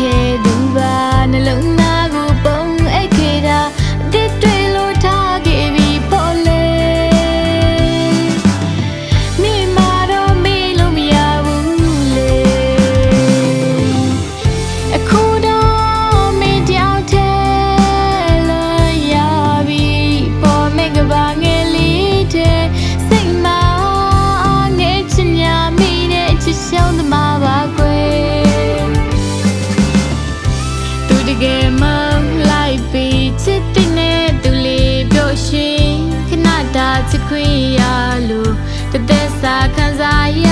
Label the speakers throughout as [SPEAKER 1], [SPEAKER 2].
[SPEAKER 1] ခဲ့သူပါနှလုံး တာချခွင့်ရလို့တသက်စာခံစားရ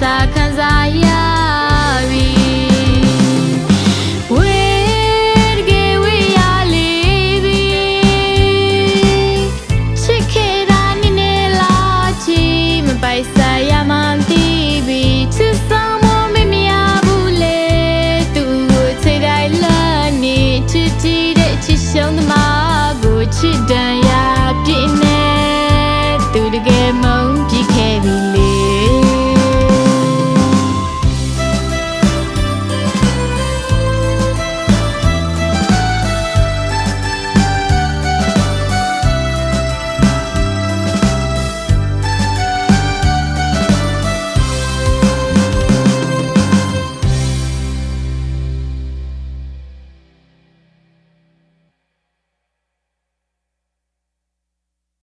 [SPEAKER 1] စာခံစားရပြီဝေးတကယ်ဝေးရလေပြီချစ်ခဲ့တာနည်းနည်းလားချီမပိုက်စားရမှန်းသိပြီချစ်ဆောင်မမမရဘူးလေသူ့ကိုချိန်တိုင်းလာနေချစ်ကြည့်တဲ့ချစ်ဆောင်သမားကိုချစ်